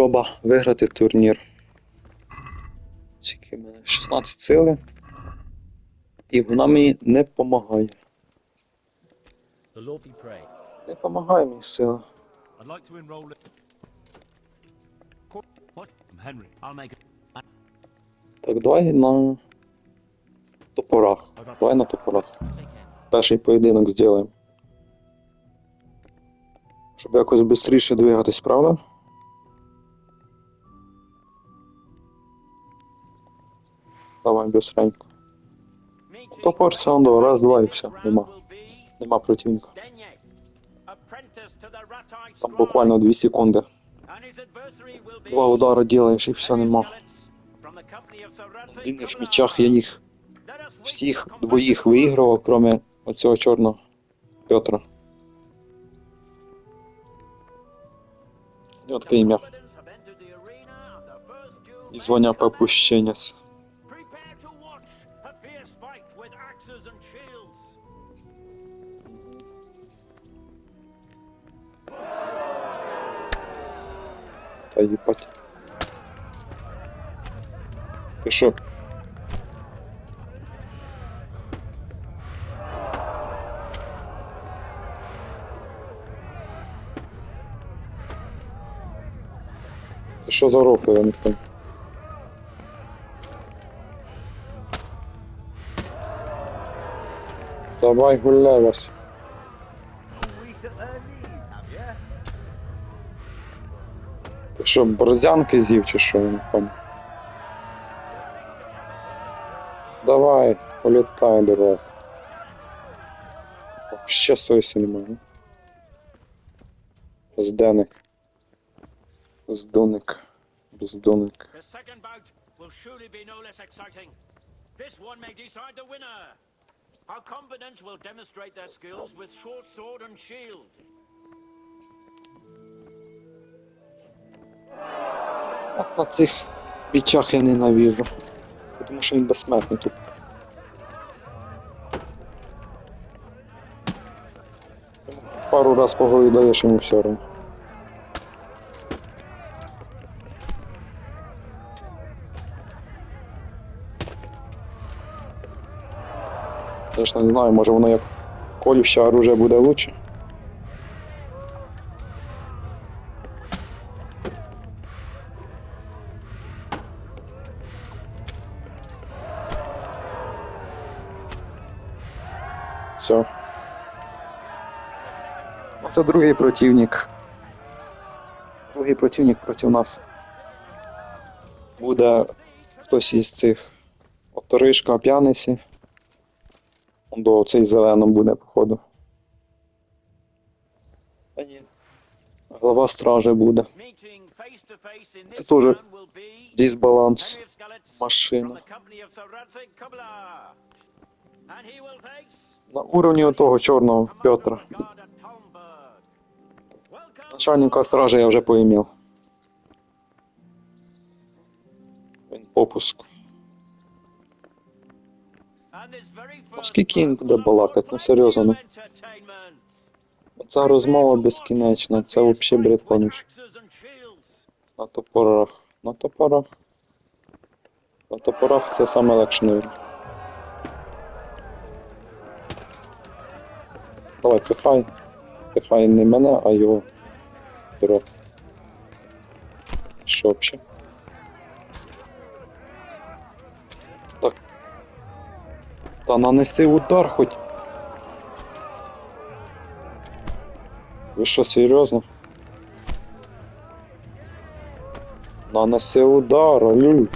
спроба виграти турнір. Скільки мене? 16 сили. І вона мені не допомагає. Не допомагає мені сила. Так, давай на топорах. Давай на топорах. Перший поєдинок зробимо. Щоб якось швидше двигатись, правда? Давай быстренько. Топор Сандо, раз, два і все, нема. Нема противника. Там буквально 2 секунди. Два удара делаешь і все нема. В длинних мечах я їх всіх двоїх виігрував, крім оцього чорного Петра. От таке ім'я. І звання. Та їбать. Ти що? Ти що за рофли, я не пам'ятаю. Давай гуляй вас. Що, борзянки з'їв чи що, не пам'ятаю. Давай, політай, давай. Вообще совісті немає. ну. Безденник. Бездонник. Бездонник. Will surely be no less exciting. This one may decide the winner. Our combatants will demonstrate their skills with short sword and shield. От на цих бічах я ненавижу. Тому що він безсмертний тут. Пару раз по даєш йому все одно. Конечно, не знаю, може воно як колюще оружие буде лучше. Все. Це другий противник. Другий противник проти нас. Буде хтось із цих Оторишка п'яниці. До цей зелено буде, походу. А ні. Глава стражі буде. Це теж Дисбаланс. Машина. На уровні того чорного Петра. Начальника стражі я вже поімів. Він попуск. And this very Ну, first скільки він буде балакати? Ну, серйозно, ну. plenty of entertainment. Ця розмова безкінечна, це взагалі бред повністю. На топорах. На топорах. На топорах це саме легше Давай, пихай. Пихай не мене, а його. Пірог. Що взагалі? Так. Та нанеси удар хоч. Ви що, серйозно? Нанеси удар, алю.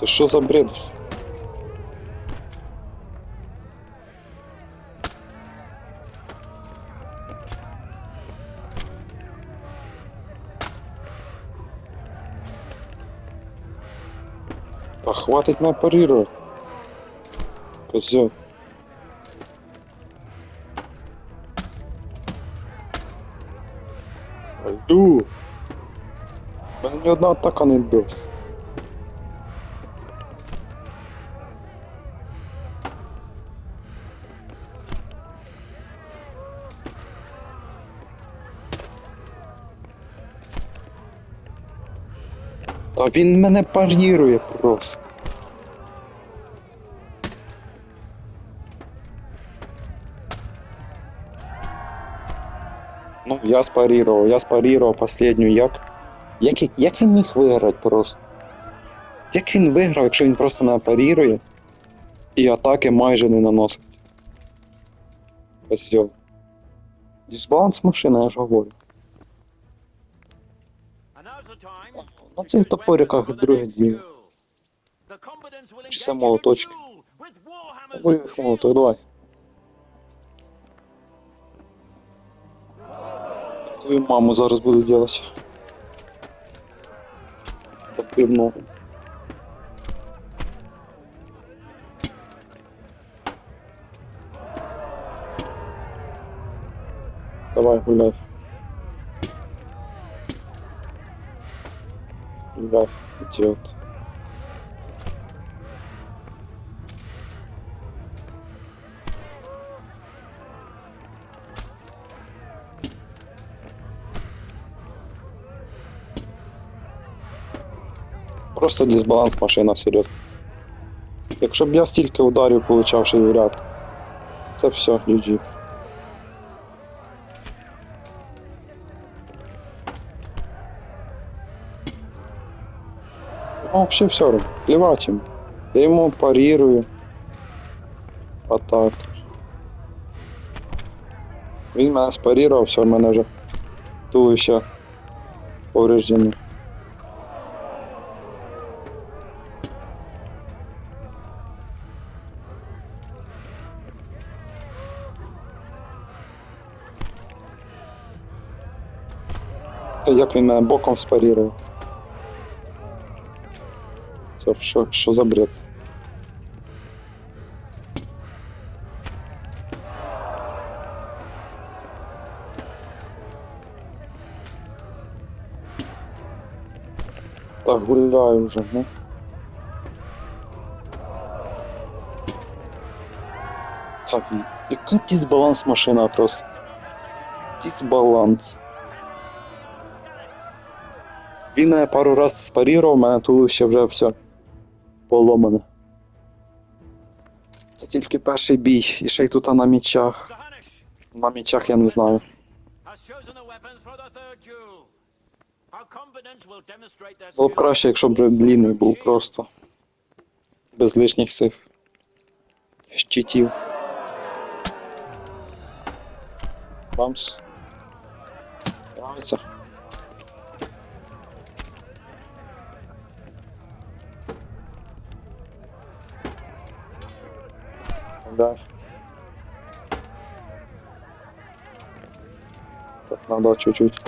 Це що за бред? Та хватить мене парировать. Козел. Йду. Мене ні одна атака не вбила. Та він мене парірує просто. Ну, я спарірував, я спарірував останню як. Як, як він міг виграти просто? Як він виграв, якщо він просто мене парірує і атаки майже не наносить? Козьов. Дисбаланс машини, я ж говорю. На цих топориках друге діло. Чи це молоточки? and молоток, давай. Твою маму зараз буду делать. Потрібно. Давай, гуляй. Гуляй, идиот. Просто дисбаланс машина серйозно. Якщо б я стільки ударів получав ще в ряд, це все, GG. Вообще все равно. Плевать ему. Я ему парирую. А так. Він мене спарірував, все, в мене вже туловище повреждено. Та Як він мене боком спарірував? Це що, що за бред? Так, гуляю вже, ну. Так, який дисбаланс машина просто. Дисбаланс. Він мене пару раз спарірував, мене туловище вже все поломане. Це тільки перший бій, і ще й тут на мічах. На мічах я не знаю. Було б краще, якщо б длінний був просто. Без лишніх цих щитів. Бамс. Нравиться. Да. Так, надо чуть-чуть.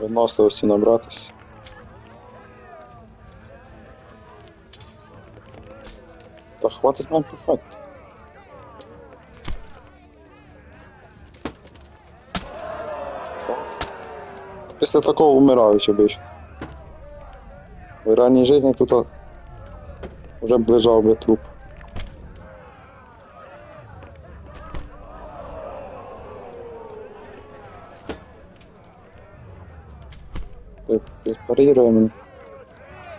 Виносливості набратись. Та хватить нам пихати. Після такого вмирають обично. В реальній житті тут а, вже б лежав би труп. Э, э, Парируем.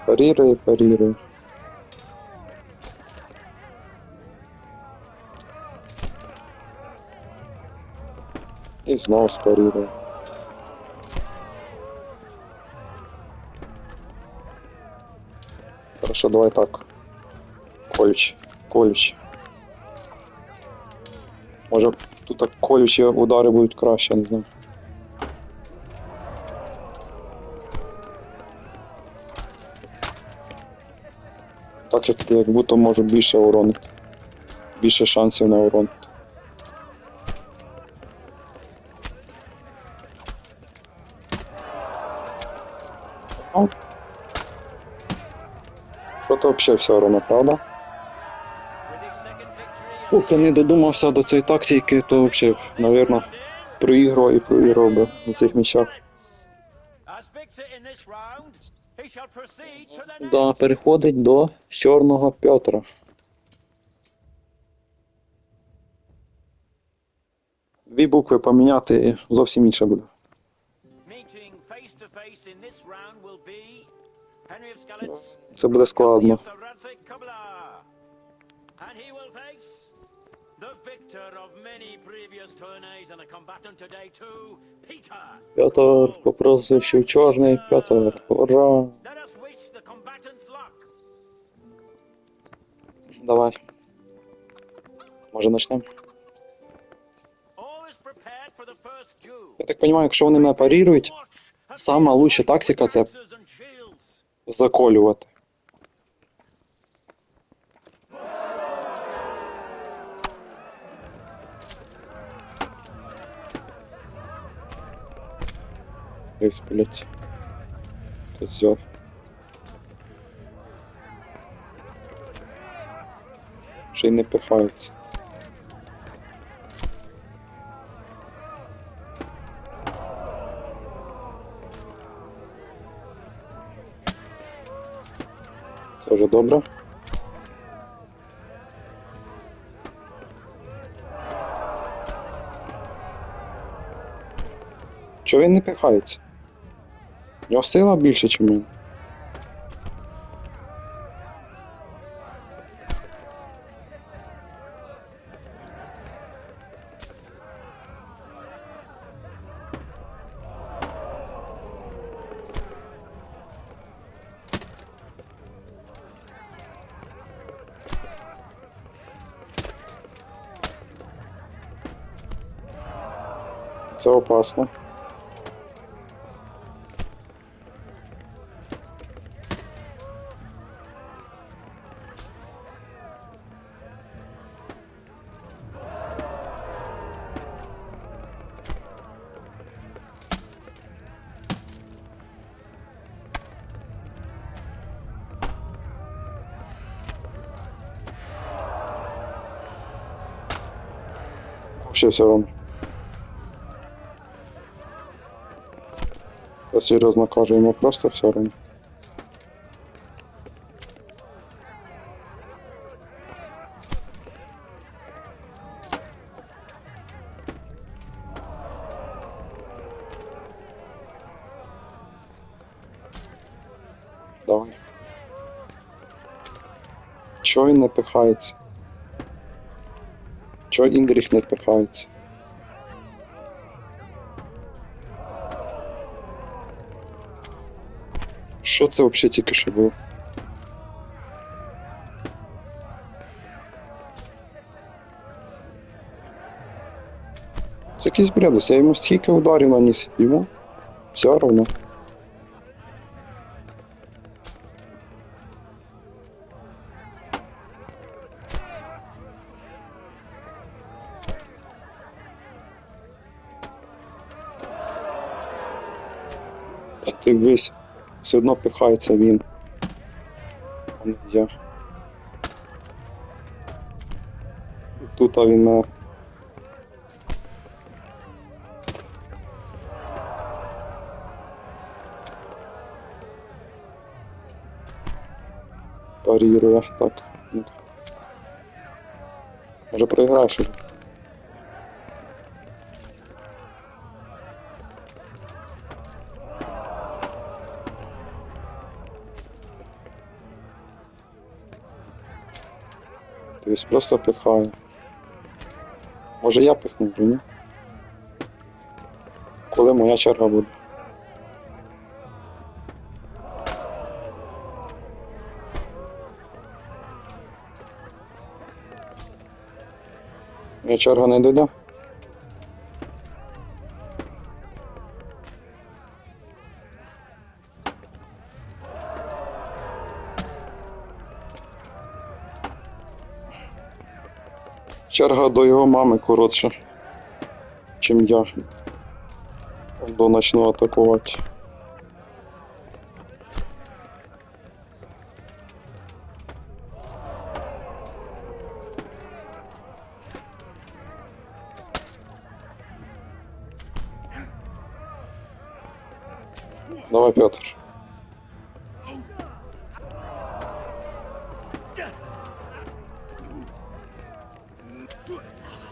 Парируй, парируй. І знову спарирую. Хорошо, давай так. Колюч, колюч. Може тут так колючі удари будуть краще, не знаю. Так як, як будто можу більше уронити. Більше шансів на урон. Взагалі все равно, правда? Поки не додумався до цієї тактики, то взагалі, напевно, проігрував і проіграв би на цих next. Да, переходить до Чорного Петра. Дві букви поміняти зовсім інше буде. Це буде складно. Петр попросив, що в чорний. Петр, ура! Давай. Може почнемо? Я так розумію, якщо вони мене парірують, сама лучша тактика це-. Заколювати. Ось, блядь. Козьол. Ще й не пихаються. Це добре. Чого він не пихається? У нього сила більше, ніж мене. Це опасно. Вообще все равно. Я серйозно кажу, йому просто все равно. Давай. Чого він не пихається? Чого Індріх не пихається? Що це взагалі тільки що було? Це якийсь бредус, я йому стільки ударів наніс, йому все. А ти весь все одно пихається він. А не я. Тут а він мене. Парірує, так. ну-ка. Може проіграєш уже? Тобто просто пихаю. Може я пихну, ні? Коли моя черга буде? Моя черга не дойде? Черга до його мами коротша, чим я. До почну атакувати. Давай, Петр.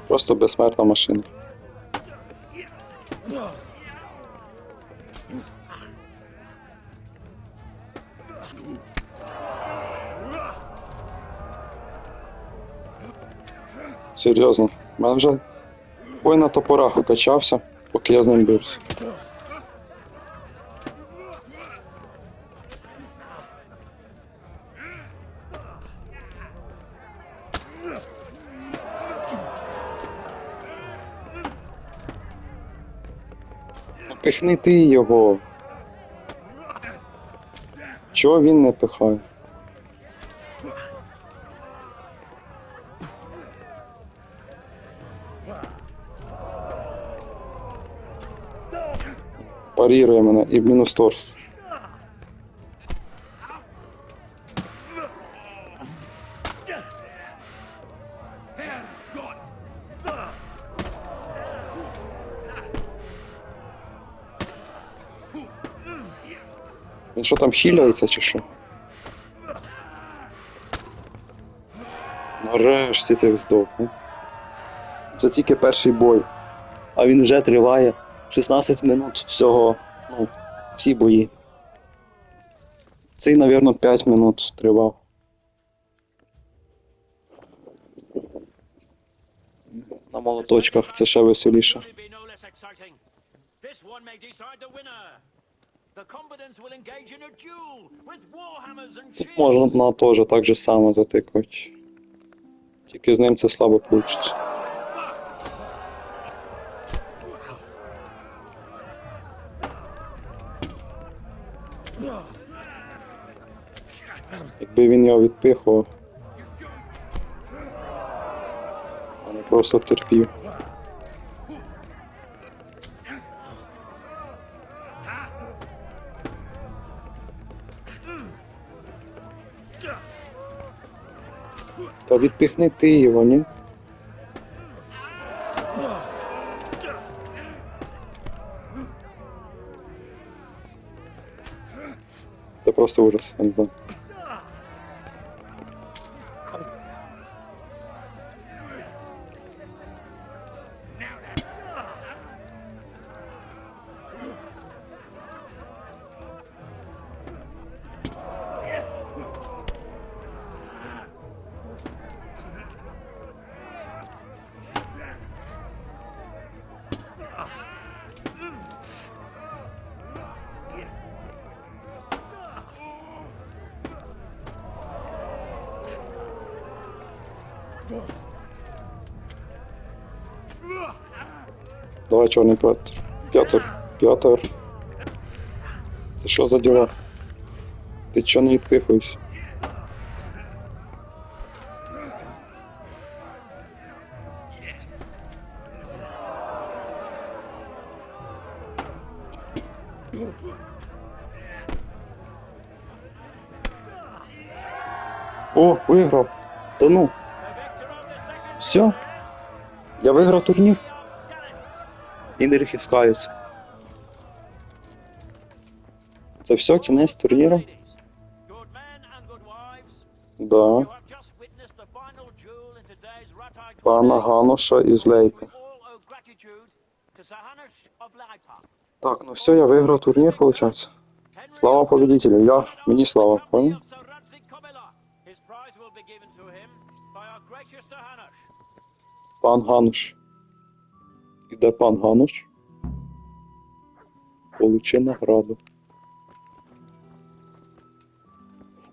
Просто безсмертна машина. Серйозно, в мене вже бой на топорах качався, поки я з ним бився. Пихни ти його. Чого він не пихає? Парірує мене і в мінус торс. Що там хіляється чи що? Нарешті ти здох. ну. Це тільки перший бой. А він вже триває 16 минут всього. Ну, всі бої. Цей, напевно, 5 минут тривав. На молоточках це ще веселіше. Тут можна на теж так же само затикати. Тільки з ним це слабо вийде. Якби він його відпихував. А не просто терпів. Та відпихни ти його, ні? Це просто ужас, я. Давай, чорний Петр. П'ятер. П'ятер. Це що за діла? Ти чого не відпихуєш? О, виграв! Та ну, все. Я виграв турнір. Індерихи скаються. Це все, кінець турніру? Да. Пана. Гануша із Лейпи. Так, ну все, я виграв турнір, виходить. Слава победителю. Я, мені слава. Пан Гануш. І де пан Гануш? Получи награду.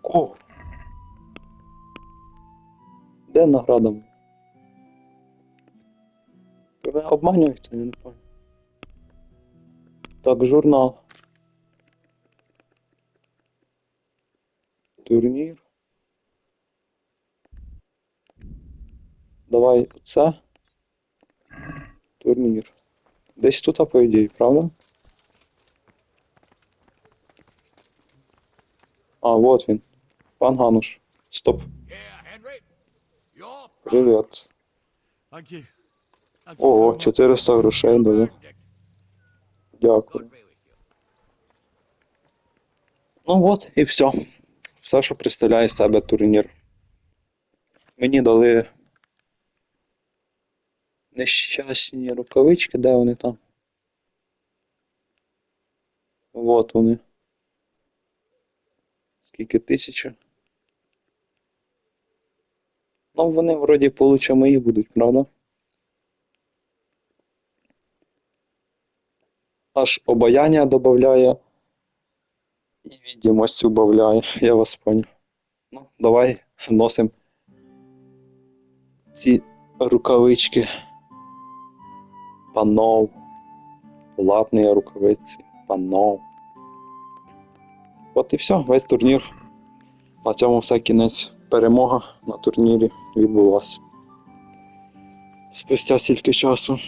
О! Де награда? Ви обманюєте, я не пам'ятаю. Так, журнал. Турнір. Давай оце. Турнір. Десь тут, по ідеї, правда? А, вот він. Пан Гануш. Стоп. Привіт. Ого, 400 грошей дали. Дякую. Ну от і все. Все, що представляє себе турнір. Мені дали нещасні рукавички, де вони там? Вот вони. Скільки тисяча? Ну, вони вроді получа мої будуть, правда? Аж обаяння додає і відомість убавляє, я вас понял. Ну, давай носим ці рукавички. Панов. Платні рукавиці. Панов. От і все, весь турнір. На цьому все кінець. Перемога на турнірі відбулася. Спустя стільки часу.